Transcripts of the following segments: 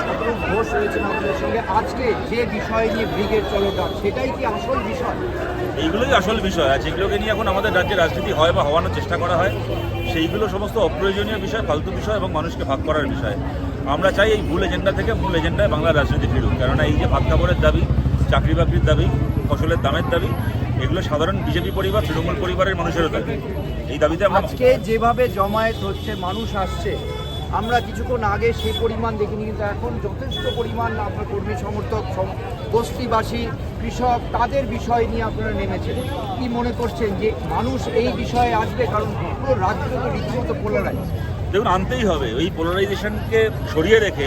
শতরূপ ঘোষ রয়েছেন আমাদের সঙ্গে। আজকে যে বিষয় নিয়ে ব্রিগেড চলটা সেটাই কি আসল বিষয়? এইগুলোই আসল বিষয়। আর যেগুলোকে নিয়ে এখন আমাদের রাজ্যে রাজনীতি হয় বা হওয়ানোর চেষ্টা করা হয় সেইগুলো সমস্ত অপ্রয়োজনীয় বিষয় ফালতু বিষয় এবং মানুষকে ভাগ করার বিষয়। আমরা চাই এই ভুল এজেন্ডা থেকে মূল এজেন্ডায় বাংলার রাজনীতি ফিরুক। কেননা এই যে ভাত খাবারের দাবি চাকরি বাকরির দাবি ফসলের দামের দাবি এগুলো সাধারণ বিজেপি পরিবার তৃণমূল পরিবারের মানুষেরও দাবি। এই দাবিতে আমরা আজকে যেভাবে জমায়েত হচ্ছে মানুষ আসছে আমরা কিছুক্ষণ আগে সেই পরিমাণ দেখিনি, কিন্তু এখন যথেষ্ট পরিমাণ আপনার কর্মী সমর্থক বস্তিবাসী, কৃষক, তাদের বিষয় নিয়ে আপনারা নেমেছেন। কি মনে করছেন যে মানুষ এই বিষয়ে আসবে? কারণ পুরো রাজ্য তো রীতিমতো পোলারাইজ দেখুন, আনতেই হবে। ওই পোলারাইজেশনকে সরিয়ে রেখে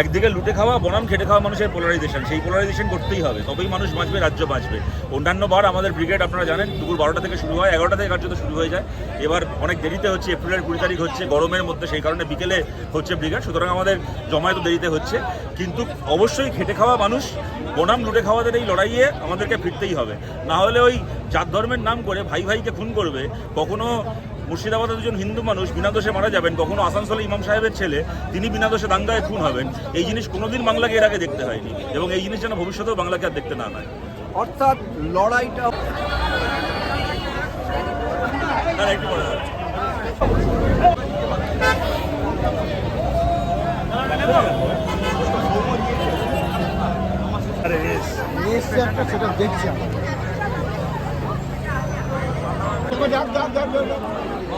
একদিকে লুটে খাওয়া, বনাম খেটে খাওয়া মানুষের পোলারাইজেশন সেই পোলারাইজেশন করতেই হবে। তবেই মানুষ বাঁচবে, রাজ্য বাঁচবে। অন্যান্য বার আমাদের ব্রিগেড আপনারা জানেন, দুপুর বারোটা থেকে শুরু হয়, এগারোটা থেকে কার্যত শুরু হয়ে যায়। এবার অনেক দেরিতে হচ্ছে, এপ্রিলের কুড়ি তারিখ হচ্ছে, গরমের মধ্যে সেই কারণে বিকেলে হচ্ছে ব্রিগেড সুতরাং আমাদের জমায়েত দেরিতে হচ্ছে। কিন্তু অবশ্যই খেটে খাওয়া মানুষ, বনাম লুটে খাওয়াদের এই লড়াইয়ে আমাদেরকে ফিরতেই হবে। না হলে ওই জাত ধর্মের নাম করে ভাই ভাইকে খুন করবে, কখনো মুর্শিদাবাদে দুজন হিন্দু মানুষ বিনা দোষে মারা যাবেন কখনো আসানসোলে ইমাম সাহেবের ছেলে তিনি বিনা দোষে দাঙ্গায় খুন হবেন। এই জিনিস কোনোদিন বাংলাকে এর আগে দেখতে হয়নি এবং এই জিনিস যেন ভবিষ্যতেও বাংলাকে আর দেখতে না হয় অর্থাৎ লড়াইটা একটু একটা সেটা দেখছি আমরা।